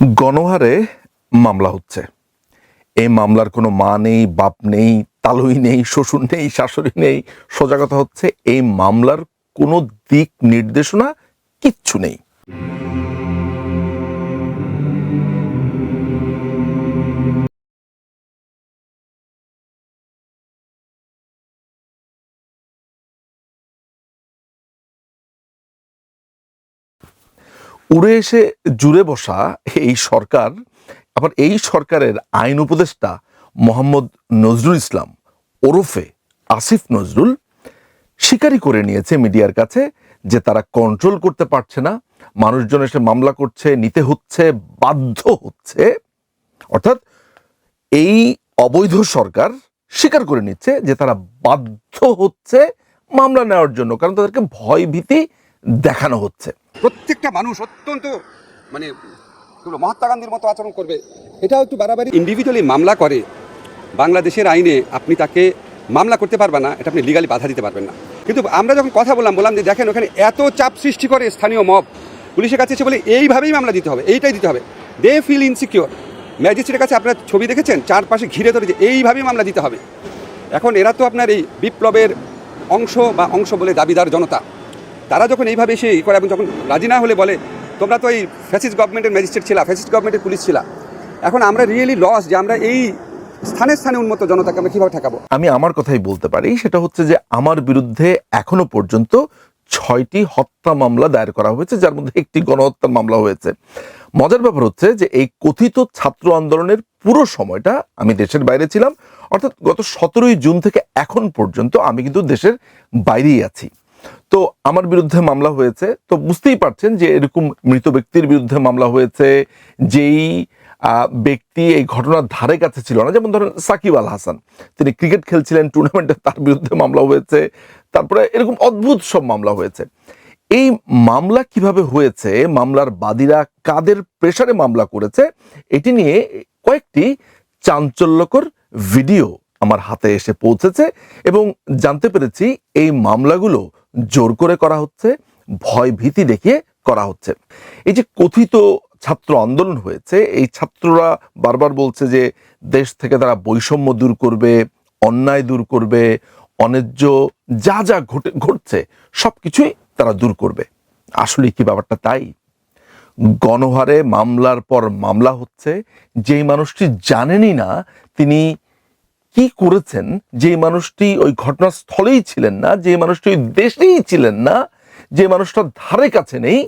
গণহারে মামলা হচ্ছে। এই মামলার কোনো মা নেই, বাপ নেই, তালুই নেই, শ্বশুর নেই, শাশুড়ি নেই, সোজা কথা হচ্ছে, এই মামলার কোনো দিক নির্দেশনা কিচ্ছু নেই। উড়ে এসে জুড়ে বসা এই সরকার, আবার এই সরকারের আইন উপদেষ্টা মোহাম্মদ নজরুল ইসলাম ওরফে আসিফ নজরুল স্বীকারই করে নিয়েছে মিডিয়ার কাছে যে তারা কন্ট্রোল করতে পারছে না, মানুষজন এসে মামলা করছে, নিতে হচ্ছে, বাধ্য হচ্ছে। অর্থাৎ এই অবৈধ সরকার স্বীকার করে নিচ্ছে যে তারা বাধ্য হচ্ছে মামলা নেওয়ার জন্য, কারণ তাদেরকে ভয় ভীতি দেখানো হচ্ছে। প্রত্যেকটা মানুষ অত্যন্ত মানে মহাত্মা গান্ধীর মতো আচরণ করবে। এটাও একটু বাড়াবাড়ি। ইন্ডিভিজুয়ালি মামলা করে, বাংলাদেশের আইনে আপনি তাকে মামলা করতে পারবেন না, এটা আপনি লিগালি বাধা দিতে পারবেন না। কিন্তু আমরা যখন কথা বললাম বললাম যে দেখেন, ওখানে এত চাপ সৃষ্টি করে স্থানীয় মব। পুলিশের কাছে এসে বলে, এইভাবেই মামলা দিতে হবে, এইটাই দিতে হবে। দে ফিল ইনসিকিওর ম্যাজিস্ট্রেটের কাছে আপনার ছবি দেখেছেন, চারপাশে ঘিরে ধরে যে, এইভাবেই মামলা দিতে হবে। এখন এরা তো আপনার এই বিপ্লবের অংশ বা অংশ বলে দাবিদার জনতা। তারা যখন এইভাবে এসে ই করে এবং যখন রাজি না হলে বলে, তোমরা তো এই ফ্যাসিস্ট গভর্নমেন্টের ম্যাজিস্ট্রেট ছিলা ফ্যাসিস্ট গভর্নমেন্টের পুলিশ ছিলা। এখন আমরা রিয়েলি লস যে আমরা এই স্থানে স্থানে উন্মত জনতাকে আমরা কীভাবে ঠেকাবো? আমি আমার কথাই বলতে পারি, সেটা হচ্ছে যে আমার বিরুদ্ধে এখনও পর্যন্ত ছয়টি হত্যা মামলা দায়ের করা হয়েছে, যার মধ্যে একটি গণহত্যার মামলা হয়েছে। মজার ব্যাপার হচ্ছে যে এই কথিত ছাত্র আন্দোলনের পুরো সময়টা আমি দেশের বাইরে ছিলাম, অর্থাৎ গত সতেরোই জুন থেকে এখন পর্যন্ত আমি কিন্তু দেশের বাইরেই আছি। তো আমার বিরুদ্ধে মামলা হয়েছে। তো বুঝতেই পারছেন যে এরকম মৃত ব্যক্তির বিরুদ্ধে মামলা হয়েছে, যেই ব্যক্তি এই ঘটনার ধারে কাছে ছিল না। যেমন ধরেন সাকিব আল হাসান, তিনি ক্রিকেট খেলছিলেন টুর্নামেন্টে তার বিরুদ্ধে মামলা হয়েছে, তারপরে এরকম অদ্ভুত সব মামলা হয়েছে। এই মামলা কীভাবে হয়েছে, মামলার বাদীরা কাদের প্রেসারে মামলা করেছে, এটি নিয়ে কয়েকটি চাঞ্চল্যকর ভিডিও আমার হাতে এসে পৌঁছেছে এবং জানতে পেরেছি এই মামলাগুলো জোর করে করা হচ্ছে, ভয় ভীতি দেখিয়ে করা হচ্ছে। এই যে কথিত ছাত্র আন্দোলন হয়েছে, এই ছাত্ররা বারবার বলছে যে দেশ থেকে তারা বৈষম্য দূর করবে, অন্যায় দূর করবে, অন্যায্য যা যা ঘটে, ঘটছে সব কিছুই তারা দূর করবে। আসলে কি ব্যাপারটা তাই? গণহারে মামলার পর মামলা হচ্ছে, যেই মানুষটি জানেনই না, তিনি কি করেছেন? যে মানুষটি ওই ঘটনাস্থলেই ছিলেন না, যে মানুষটি ওই দেশেই ছিলেন না, যে মানুষটার ধারে কাছে নেই,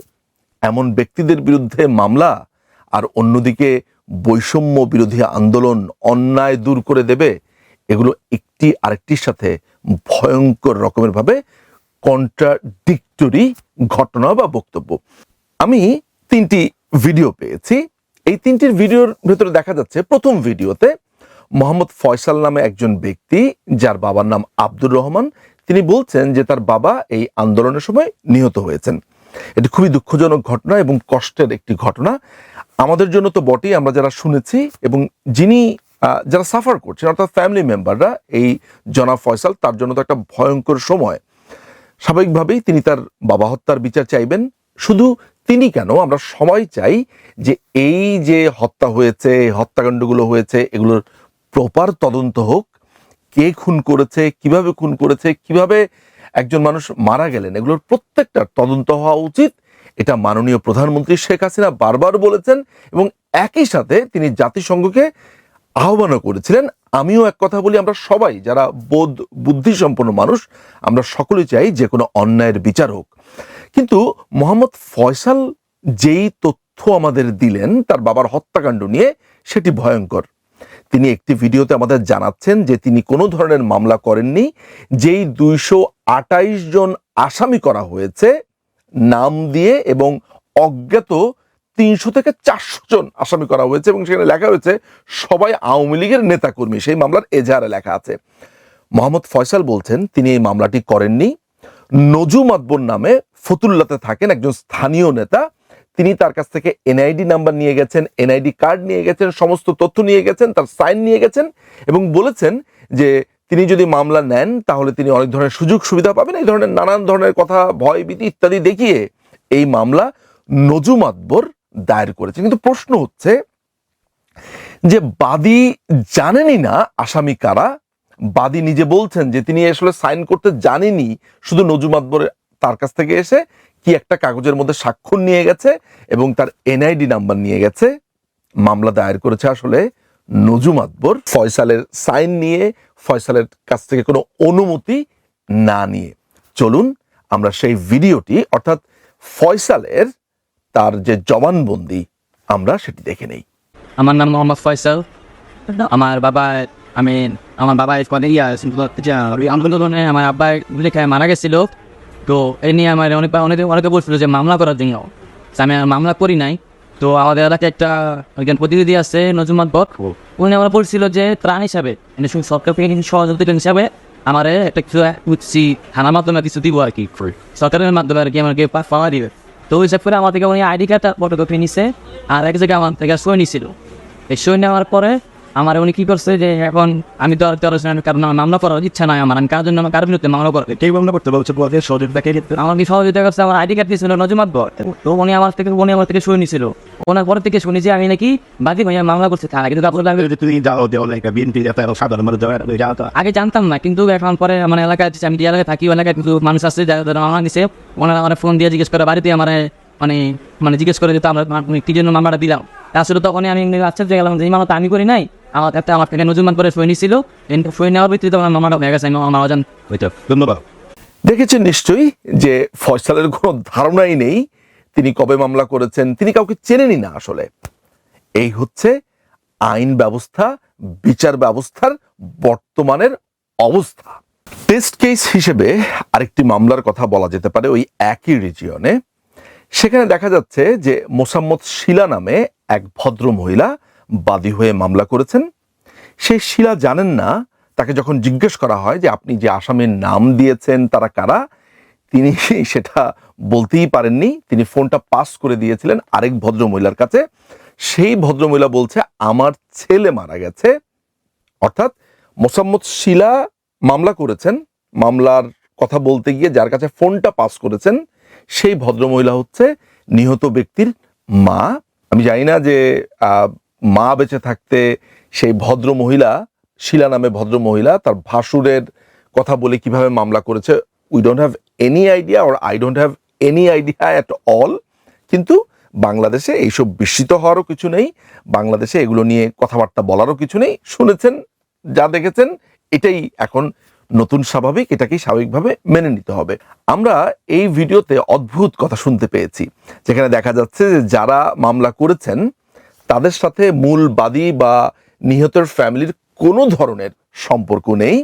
এমন ব্যক্তিদের বিরুদ্ধে মামলা আর অন্যদিকে বৈষম্য বিরোধী আন্দোলন অন্যায় দূর করে দেবে, এগুলো একটি আরেকটির সাথে ভয়ঙ্কর রকমের ভাবে কন্ট্রাডিক্টরি ঘটনা বা বক্তব্য। আমি তিনটি ভিডিও পেয়েছি। এই তিনটির ভিডিওর ভেতরে দেখা যাচ্ছে, প্রথম ভিডিওতে মোহাম্মদ ফয়সাল নামে একজন ব্যক্তি, যার বাবার নাম আব্দুর রহমান। তিনি বলছেন যে তার বাবা এই আন্দোলনের সময় নিহত হয়েছেন। এটি খুবই দুঃখজনক ঘটনা এবং কষ্টের একটি ঘটনা। আমাদের জন্য তো বটেই আমরা যারা শুনেছি এবং যিনি যারা সাফার করছেন, অর্থাৎ ফ্যামিলি মেম্বাররা এই জনাব ফয়সাল, তার জন্য তো একটা ভয়ঙ্কর সময়। স্বাভাবিকভাবেই তিনি তার বাবা হত্যার বিচার চাইবেন। শুধু তিনি কেন? আমরা সবাই চাই যে এই যে হত্যা হয়েছে হত্যাকাণ্ডগুলো হয়েছে, এগুলোর প্রপার তদন্ত হোক, কে খুন করেছে, কীভাবে খুন করেছে, কীভাবে একজন মানুষ মারা গেলেন, এগুলোর প্রত্যেকটার তদন্ত হওয়া উচিত। এটা মাননীয় প্রধানমন্ত্রী শেখ হাসিনা বারবার বলেছেন এবং একই সাথে তিনি জাতিসংঘকে আহ্বানও করেছিলেন। আমিও এক কথা বলি, আমরা সবাই যারা বোধ বুদ্ধি সম্পন্ন মানুষ, আমরা সকলে চাই যে কোনো অন্যায়ের বিচার হোক। কিন্তু মোহাম্মদ ফয়সাল যেই তথ্য আমাদের দিলেন, তার বাবার হত্যাকাণ্ড নিয়ে, সেটি ভয়ঙ্কর। তিনি একটি ভিডিওতে আমাদের জানাচ্ছেন যে তিনি কোনো ধরনের মামলা করেননি, যেই দুইশো আটাইশ জন আসামি করা হয়েছে, নাম দিয়ে এবং অজ্ঞাত তিনশো থেকে চারশো জন আসামি করা হয়েছে এবং সেখানে লেখা হয়েছে সবাই আওয়ামী লীগের নেতাকর্মী। সেই মামলার এজাহারে লেখা আছে, মোহাম্মদ ফয়সাল বলছেন, তিনি এই মামলাটি করেননি। নজুম আকবর নামে ফতুল্লাতে থাকেন একজন স্থানীয় নেতা তিনি তার কাছ থেকে এনআইডি নাম্বার নিয়ে গেছেন এনআইডি কার্ড নিয়ে গেছেন, সমস্ত তথ্য নিয়ে গেছেন, তার সাইন নিয়ে গেছেন এবং বলেছেন যে তিনি যদি মামলা নেন, তাহলে তিনি অনেক ধরনের সুযোগ সুবিধা পাবেন, এই ধরনের নানান ধরনের কথা ভয় ভীতি ইত্যাদি দেখিয়ে এই মামলা নজুম আকবর দায়ের করেছে। কিন্তু প্রশ্ন হচ্ছে যে বাদী জানেনই না আসামি কারা? বাদী নিজে বলছেন যে তিনি আসলে সাইন করতে জানেনি, শুধু নজুম আকবর তার কাছ থেকে এসে কি একটা কাগজের মধ্যে স্বাক্ষর নিয়ে গেছে এবং তার এনআইডি নাম্বার নিয়ে গেছে। মামলা দায়ের করেছে আসলে নজুম আকবর। ফয়সালের সাইন নিয়ে, ফয়সালের কাছ থেকে কোনো অনুমতি না নিয়ে। চলুন আমরা সেই ভিডিওটি, অর্থাৎ ফয়সালের তার যে জবানবন্দি, আমরা সেটি দেখে নেই। আমার নাম মোহাম্মদ ফয়সাল। আমার বাবা, আমি, আমার বাবা আন্দোলনে আমার আব্বা গুলি খায় মারা গেছিল। তো এই নিয়ে আমার অনেক অনেকে অনেকে বলছিল যে মামলা করার জন্য। আমি আর মামলা করি নাই। তো আমাদের এলাকায় একটা একজন প্রতিনিধি আছে নজুমাত বট উনি আমার বলছিল যে ত্রাণ হিসাবে মানে শুধু সরকার থেকে কিছু সহযোগিতা হিসাবে আমার একটা কিছু উঠছি থানার মাধ্যমে কিছু দিব আর কি। সরকারের মাধ্যমে আর কি আমাকে পাওয়া দিবে। তো ওই হিসাব করে আমার থেকে উনি আইডি কার্ড ফটোকপি নিছে আর এক জায়গায় আমার থেকে সই নিছিল। এই সই নেওয়ার পরে আমার উনি কি করছে যে এখন আমি তো তেরো কারণ আমার মামলা করার ইচ্ছা নাই আমার আমি কার জন্য আমার কার বিরুদ্ধে মামলা করবে কে মামলা করতে বলছে বলে সহযোগিতা কে আমার কি সহযোগিতা করছে? আমার আইডি কার্ড দিয়েছিল নজমাত তো উনি আমার থেকে উনি আমার থেকে সই নিছিল। ওনার পরে থেকে শুনি যে আমি নাকি বাদী ভাইয়া মামলা করছে থানা কিন্তু আগে জানতাম না কিন্তু এখন পরে আমার এলাকায় যে আমি যে এলাকায় থাকি এলাকায় কিন্তু মানুষ আছে যারা মামলা নিছে। ওনারা আমার ফোন দিয়ে জিজ্ঞেস করে বাড়িতে আমার মানে মানে জিজ্ঞেস করে যেত আমরা মানে কি জন্য মামলাটা দিলাম? আসলে তখনই আমি আশ্চর্য গেলাম যে এই মামলা তো আমি করি নাই। আমার একটা আমার থেকে নজরমান করে সই নিছিল সই নেওয়ার ভিত্তিতে আমার হয়ে গেছে আমি আমার অজান হইতো ধন্যবাদ। দেখেছেন নিশ্চয়ই যে ফয়সালের কোনো ধারণাই নেই তিনি কবে মামলা করেছেন তিনি কাউকে চেনেনই না আসলে। এই হচ্ছে আইন ব্যবস্থা বিচার ব্যবস্থার বর্তমানের অবস্থা। টেস্ট কেস হিসেবে আরেকটি মামলার কথা বলা যেতে পারে ওই একই রিজিয়নে সেখানে দেখা যাচ্ছে যে মোসাম্মদ শিলা নামে এক ভদ্র মহিলা বাদী হয়ে মামলা করেছেন। সেই শিলা জানেন না, তাকে যখন জিজ্ঞেস করা হয় যে আপনি যে আসামের নাম দিয়েছেন, তারা কারা? তিনি সেটা বলতেই পারেননি। তিনি ফোনটা পাস করে দিয়েছিলেন আরেক ভদ্র মহিলার কাছে। সেই ভদ্র মহিলা বলছে, আমার ছেলে মারা গেছে। অর্থাৎ মোসাম্মদ শিলা মামলা করেছেন। মামলার কথা বলতে গিয়ে যার কাছে ফোনটা পাস করেছেন, সেই ভদ্রমহিলা হচ্ছে নিহত ব্যক্তির মা। আমি জানি না যে মা বেঁচে থাকতে সেই ভদ্র মহিলা, শিলা নামে ভদ্র মহিলা, তার ভাসুরের কথা বলে কীভাবে মামলা করেছে we don't have any idea or I don't have any idea at all কিন্তু বাংলাদেশে এইসব বিস্মিত হওয়ারও কিছু নেই। বাংলাদেশে এগুলো নিয়ে কথাবার্তা বলারও কিছু নেই। শুনেছেন, যা দেখেছেন, এটাই এখন নতুন স্বাভাবিক, এটাকেই স্বাভাবিকভাবে মেনে নিতে হবে। আমরা এই ভিডিওতে অদ্ভুত কথা শুনতে পেয়েছি। যেখানে দেখা যাচ্ছে যে যারা মামলা করেছেন তাদের সাথে মূল বাদী বা নিহতের ফ্যামিলির কোনো ধরনের সম্পর্ক নেই।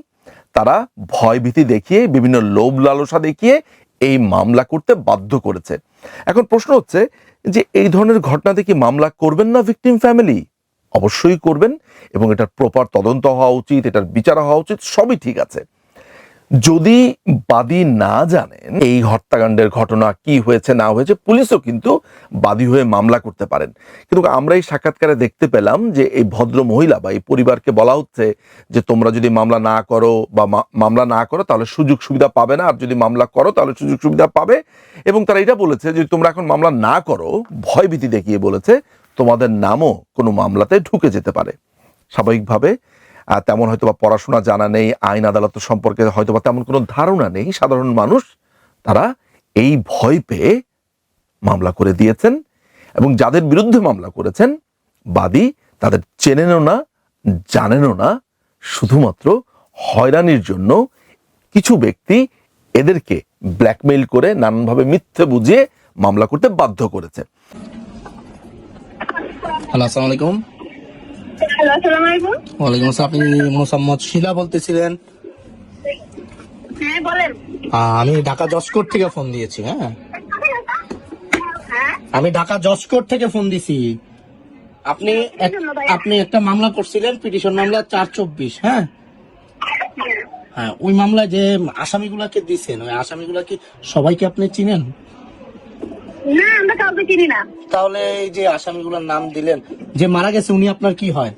তারা ভয়ভীতি দেখিয়ে, বিভিন্ন লোভ লালসা দেখিয়ে এই মামলা করতে বাধ্য করেছে। এখন প্রশ্ন হচ্ছে যে এই ধরনের ঘটনাতে কি মামলা করবেন না ভিকটিম ফ্যামিলি অবশ্যই করবেন এবং এটার প্রপার তদন্ত হওয়া উচিত, এটার বিচার হওয়া উচিত, সবই ঠিক আছে। যদি বাদী না জানেন এই হত্যাকাণ্ডের ঘটনা কি হয়েছে, না হয়েছে, পুলিশও কিন্তু বাদী হয়ে মামলা করতে পারেন। কিন্তু আমরা এই সাক্ষাৎকারে দেখতে পেলাম যে এই ভদ্র মহিলা বা এই পরিবারকে বলা হচ্ছে যে তোমরা যদি মামলা না করো বা মামলা না করো, তাহলে সুযোগ সুবিধা পাবে না। আর যদি মামলা করো, তাহলে সুযোগ সুবিধা পাবে। এবং তারা এটা বলেছে যে তোমরা এখন মামলা না করো, ভয়ভীতি দেখিয়ে বলেছে, তোমাদের নামও কোনো মামলাতে ঢুকে যেতে পারে। স্বাভাবিকভাবে তেমন হয়তো বা পড়াশোনা জানা নেই, আইন আদালত সম্পর্কে হয়তো বা তেমন কোনো ধারণা নেই। সাধারণ মানুষ, তারা এই ভয় পেয়ে মামলা করে দিয়েছেন এবং যাদের বিরুদ্ধে মামলা করেছেন, বাদী তাদের চেনেনও না, জানেনও না। শুধুমাত্র হয়রানির জন্য কিছু ব্যক্তি এদেরকে ব্ল্যাকমেইল করে নানানভাবে মিথ্যে বুঝিয়ে মামলা করতে বাধ্য করেছে। হ্যালো, আসসালামু আলাইকুম। ওয়ালাইকুম আসসালাম আপনি মোসাম্মদ শিলা বলতেছিলেন। হ্যাঁ আমি ঢাকা জসকোট থেকে ফোন দিয়েছি হ্যাঁ? হ্যাঁ। আমি ঢাকা জসকোট থেকে ফোন দিছি। আপনি আপনি একটা মামলা করছিলেন পিটিশন মামলা চার চব্বিশ হ্যাঁ। হ্যাঁ ওই মামলায় যে আসামিগুলাকে দিছেন ওই আসামিগুলা কি সবাইকে আপনি চিনেন? না আমরা কাউকে চিনি না। তাহলে এই যে আসামিগুলোর নাম দিলেন যে মারা গেছে উনি আপনার কি হয়?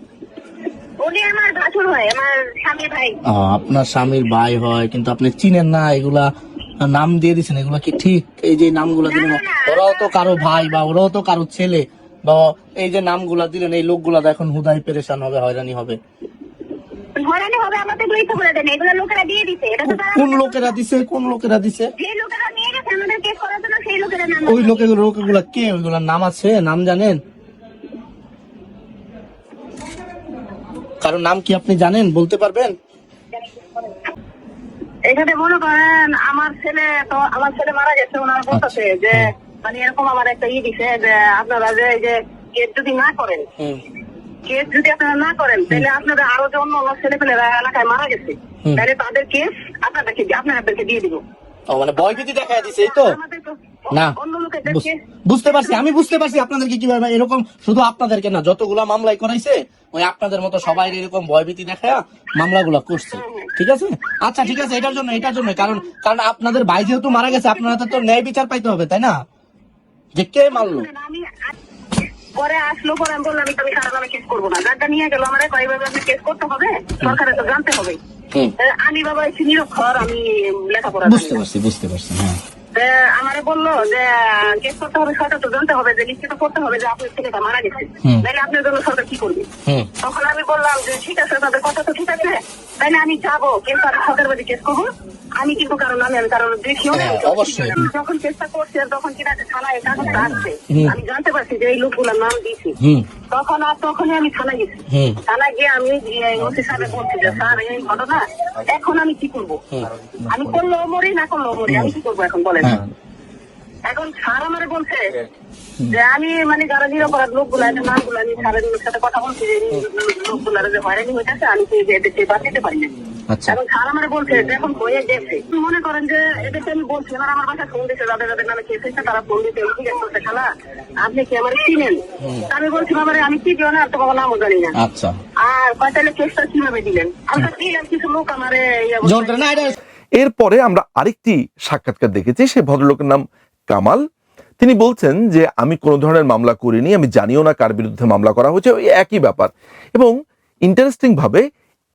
উনি আমার ভাসুর হয় আমার স্বামী ভাই। আপনার স্বামীর ভাই হয় কিন্তু আপনি চিনেন না এগুলা নাম দিয়ে দিচ্ছেন এগুলা কি ঠিক? এই যে নামগুলো দিলেন ওরাও তো কারও ভাই বা ওরাও তো কারও ছেলে বা এই যে নামগুলা দিলেন এই লোকগুলা এখন হুদাই পেরেশান হবে হয়রানি হবে। হয়রানি হবে আমাদের দেন এগুলো লোকেরা দিয়ে দিছে এটা তো তারা কোন লোকেরা দিছে কোন লোকেরা দিছে? যে লোকেরা নিয়ে গেছে আমাদের কেস করার জন্য সেই লোকেরা নাম ওই লোকেগুলো লোকেগুলা কে? ওইগুলার নাম আছে? নাম জানেন? কারও নাম কি আপনি জানেন? বলতে পারবেন? এখানে মনে করেন আমার ছেলে তো আমার ছেলে মারা গেছে ওনারা বলতেছে যে মানে এরকম আমার একটা ই দিছে যে আপনারা যে এই যে যদি না করেন কেস যদি আপনারা না করেন তাহলে আপনাদের আরও যে অন্য অন্য এলাকায় মারা গেছে তাহলে তাদের কেস আপনাদেরকে আপনাদেরকে দিয়ে দিব। ও মানে ভয়ভীতি দেখা দিছে এই তো? না। অন্য লোকেদের বুঝ- কেস বুঝতে পারছি আমি বুঝতে পারছি আপনাদেরকে কীভাবে এরকম শুধু আপনাদেরকে না যতগুলা মামলাই করাইছে ওই আপনাদের মতো সবাই এরকম ভয়ভীতি দেখা মামলাগুলা করছে। ঠিক আছে? আচ্ছা ঠিক আছে এটার জন্য এটার জন্য কারণ কারণ আপনাদের ভাই যেহেতু মারা গেছে আপনারা তো ন্যায় বিচার পাইতে হবে তাই না? যে কে মারলো? আমি পরে আসলো পরে আমি বললাম আমি সারা নামে কেস করব না। গাড়িটা নিয়ে গেল আমার কয়ভাবে আপনি কেস করতে হবে? সরকারের তো জানতে হবে। আমি বাবা একটু নিরক্ষর আমি লেখাপড়া বুঝতে পারছি বুঝতে পারছি হ্যাঁ। আমারে বলল যে কেস করতে হবে সরকার তো জানতে হবে যে নিশ্চিত করতে হবে যে আপনার ছেলেটা মারা গেছে। তাহলে আপনার জন্য সরকার কি করবে? তখন আমি বললাম যে ঠিক আছে তাদের কথা তো ঠিক আছে। তাহলে আমি যাব কিন্তু আমি সরকার বাড়ি কেস করব। আমি কিন্তু কারণ আমি আমি কারণ দেখিও হ্যাঁ, অবশ্যই। যখন চেষ্টা করছি আর তখন কিনা থানায় কাগজটা আসছে আমি জানতে পারছি যে এই লোকগুলোর নাম দিয়েছি। তখন আর তখনই আমি থানায় গেছি। থানা গিয়ে আমি ওসি সাহেব বলছি যে স্যার এই ঘটনা এখন আমি কি করব? আমি করল মরি না করল মরি আমি কি করব এখন বলেন। হ্যাঁ। এখন স্যার আমার বলছে যে আমি মানে যারা নিরপরাধ লোকগুলো আছে নামগুলো আমি স্যারের সাথে কথা বলছি যে লোকগুলার যে হয়রানি হইতেছে আমি বাঁচিতে বাঁচাতে পারি না আচ্ছা। এখন স্যার আমারে বলছে যে এখন হয়ে গেছে। মনে করেন যে আমি বলছি এবার আমার বাসায় ফোন দিচ্ছে যাদের যাদের নামে কেস হয়েছে তারা ফোন আছে খালা আপনি কি আমার চিনেন? আমি বলছি বাবারে আমি কি দিও না আর তো বাবা নামও জানি না। আচ্ছা। আর তাহলে কেসটা কীভাবে দিলেন? আমি দিলাম কিছু লোক আমারে ইয়ে এরপরে আমরা আরেকটি সাক্ষাৎকার দেখেছি সে ভদ্রলোকের নাম কামাল। তিনি বলছেন যে আমি কোনো ধরনের মামলা করিনি আমি জানিও না কার বিরুদ্ধে মামলা করা হয়েছে ওই একই ব্যাপার। এবং ইন্টারেস্টিং ভাবে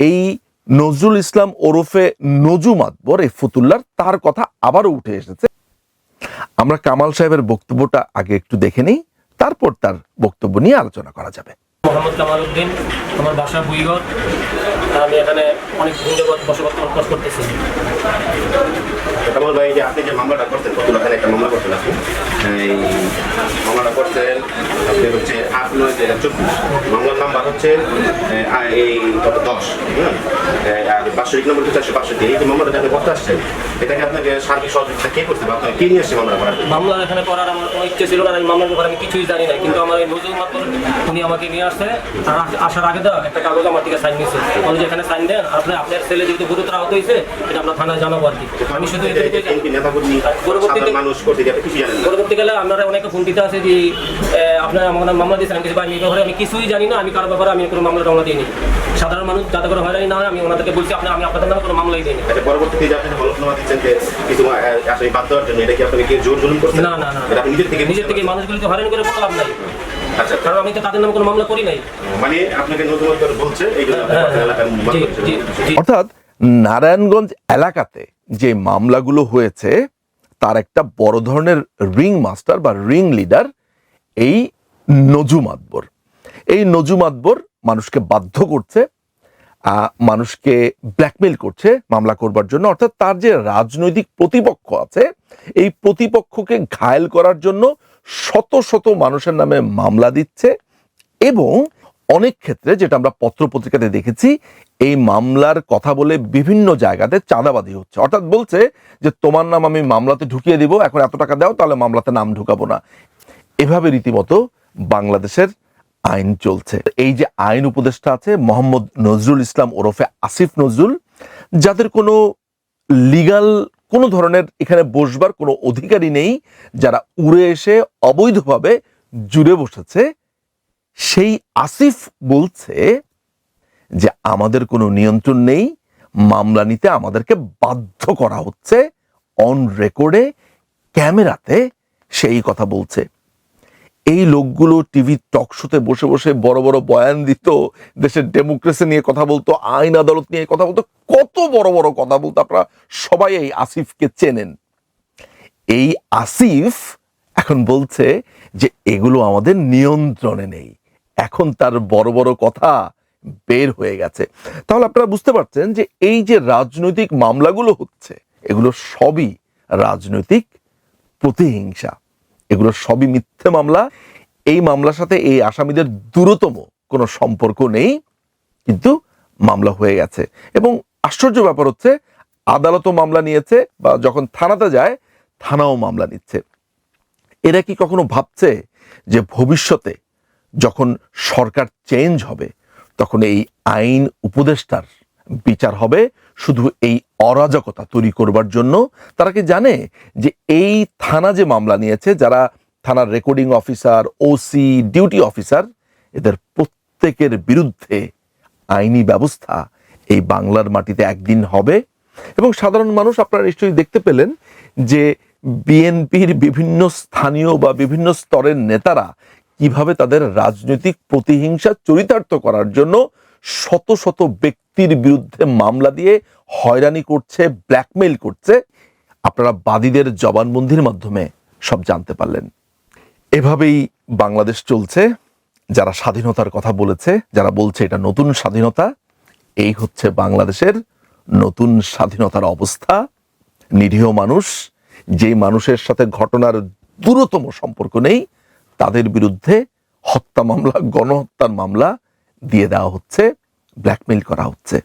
এই নজরুল ইসলাম ওরফে নজুম আকবর এই ফতুল্লার তার কথা আবারও উঠে এসেছে। আমরা কামাল সাহেবের বক্তব্যটা আগে একটু দেখে নিই, তারপর তার বক্তব্য নিয়ে আলোচনা করা যাবে। মোহাম্মদ কামাল উদ্দিন আমার বাসা বুইগর আমি এখানে অনেক দিন যাবৎ বসবাস বাস করতেছি। কামাল ভাই যে আপনি যে মামলাটা করতেন কত লাখের একটা মামলা করতেন আপনি? এই মামলাটা করতেন আপনি হচ্ছে আট নয় দুই চব্বিশ। মামলার নাম্বার হচ্ছে এই দশ হ্যাঁ আর বাৎসরিক নম্বর হচ্ছে চারশো বাষট্টি। এই যে মামলাটা আপনি করতে আসছেন এটাকে আপনাকে সার্বিক সহযোগিতা কে করতে হবে আপনাকে কে নিয়ে আসছে মামলা করার মামলা এখানে করার আমার কোনো ইচ্ছে ছিল না আমি মামলার ব্যাপারে আমি কিছুই জানি না কিন্তু আমার এই নজরুল মাত্র উনি আমাকে নিয়ে আসছে আস- আসার আগে দাও একটা কাগজ আমার দিকে সাইন নিয়েছে বলে যে এখানে সাইন দেন আপনি আপনার ছেলে যেহেতু গুরুতর আহত হয়েছে এটা আমরা থানায় জানাব আর কি। আমি শুধু পরবর্তীকালে আপনারা অনেকে ফোন দিতে আছে যে আপনারা আমাকে মামলা দিয়েছেন কিছু আমি ব্যাপারে আমি কিছুই জানি না আমি কারও ব্যাপারে আমি কোনো মামলা টামলা দিইনি। সাধারণ মানুষ যাতে করে হয়রানি না হয় আমি ওনাদেরকে বলছি আপনি আমি আপনাদের নামে কোনো মামলাই দিইনি। আচ্ছা পরবর্তীতে যে আপনি হলফনামা দিচ্ছেন যে কিছু আসলে বাদ দেওয়ার জন্য এটা কি আপনাকে কে জোর জুলুম করছেন না না না এটা নিজের থেকে নিজের থেকে মানুষগুলোকে হয়রানি করে কোনো লাভ নাই। আচ্ছা কারণ আমি তো তাদের নামে কোনো মামলা করি নাই। মানে আপনাকে নতুন করে বলছে হ্যাঁ, জি জি অর্থাৎ নারায়ণগঞ্জ এলাকাতে যে মামলাগুলো হয়েছে তার একটা বড় ধরনের রিং মাস্টার বা রিং লিডার এই নজু মাতবর এই নজু মাতবর মানুষকে বাধ্য করছে আহ, মানুষকে ব্ল্যাকমেল করছে মামলা করবার জন্য। অর্থাৎ তার যে রাজনৈতিক প্রতিপক্ষ আছে এই প্রতিপক্ষকে ঘায়েল করার জন্য শত শত মানুষের নামে মামলা দিচ্ছে এবং অনেক ক্ষেত্রে যেটা আমরা পত্রপত্রিকাতে দেখেছি, এই মামলার কথা বলে বিভিন্ন জায়গাতে চাঁদাবাদি হচ্ছে। অর্থাৎ বলছে যে, তোমার নাম আমি মামলাতে ঢুকিয়ে দিব, এখন এত টাকা দাও, তাহলে মামলাতে নাম ঢুকাবো না। এভাবে রীতিমতো বাংলাদেশের আইন চলছে। এই যে আইন উপদেষ্টা আছে মোহাম্মদ নজরুল ইসলাম ওরফে আসিফ নজরুল, যাদের কোনো লিগাল কোনো ধরনের এখানে বসবার কোনো অধিকারই নেই। যারা উড়ে এসে অবৈধভাবে জুড়ে বসেছে, সেই আসিফ বলছে যে, আমাদের কোনো নিয়ন্ত্রণ নেই। মামলা নিতে আমাদেরকে বাধ্য করা হচ্ছে। অন রেকর্ডে ক্যামেরাতে সেই কথা বলছে। এই লোকগুলো টিভি টক শোতে বসে বসে বড় বড় বয়ান দিত, দেশের ডেমোক্রেসি নিয়ে কথা বলতো, আইন আদালত নিয়ে কথা বলতো, কত বড় বড় কথা বলতো আপনারা সবাই এই আসিফকে চেনেন। এই আসিফ এখন বলছে যে এগুলো আমাদের নিয়ন্ত্রণে নেই, এখন তার বড় বড় কথা বের হয়ে গেছে। তাহলে আপনারা বুঝতে পারছেন যে এই যে রাজনৈতিক মামলাগুলো হচ্ছে, এগুলো সবই রাজনৈতিক প্রতিহিংসা। এগুলো সবই মিথ্যে মামলা। এই মামলার সাথে এই আসামিদের দূরতম কোনো সম্পর্ক নেই, কিন্তু মামলা হয়ে গেছে। এবং আশ্চর্য ব্যাপার হচ্ছে, আদালতও মামলা নিয়েছে বা যখন থানাতে যায়, থানাও মামলা নিচ্ছে। এরা কি কখনো ভাবছে যে ভবিষ্যতে যখন সরকার চেঞ্জ হবে, তখন এই আইন উপদেষ্টার বিচার হবে শুধু এই অরাজকতা তৈরি করবার জন্য, তারা কি জানে যে এই থানা যে মামলা নিয়েছে, যারা থানার recording officer OC duty officer, এদের প্রত্যেকের বিরুদ্ধে আইনি ব্যবস্থা এই বাংলার মাটিতে একদিন হবে। এবং সাধারণ মানুষ আপনারা নিশ্চয়ই দেখতে পেলেন যে বিএনপির বিভিন্ন স্থানীয় বা বিভিন্ন স্তরের নেতারা কীভাবে তাদের রাজনৈতিক প্রতিহিংসা চরিতার্থ করার জন্য শত শত ব্যক্তির বিরুদ্ধে মামলা দিয়ে হয়রানি করছে ব্ল্যাকমেইল করছে। আপনারা বাদীদের জবানবন্দির মাধ্যমে সব জানতে পারলেন। এভাবেই বাংলাদেশ চলছে। যারা স্বাধীনতার কথা বলেছে, যারা বলছে এটা নতুন স্বাধীনতা, এই হচ্ছে বাংলাদেশের নতুন স্বাধীনতার অবস্থা। নিরীহ মানুষ, যে মানুষের সাথে ঘটনার দূরতম সম্পর্ক নেই, তাদের বিরুদ্ধে হত্যা মামলা, গণহত্যার মামলা দিয়ে দেওয়া হচ্ছে। ব্ল্যাকমেইল করা হচ্ছে।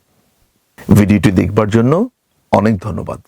ভিডিওটি দেখবার জন্য অনেক ধন্যবাদ।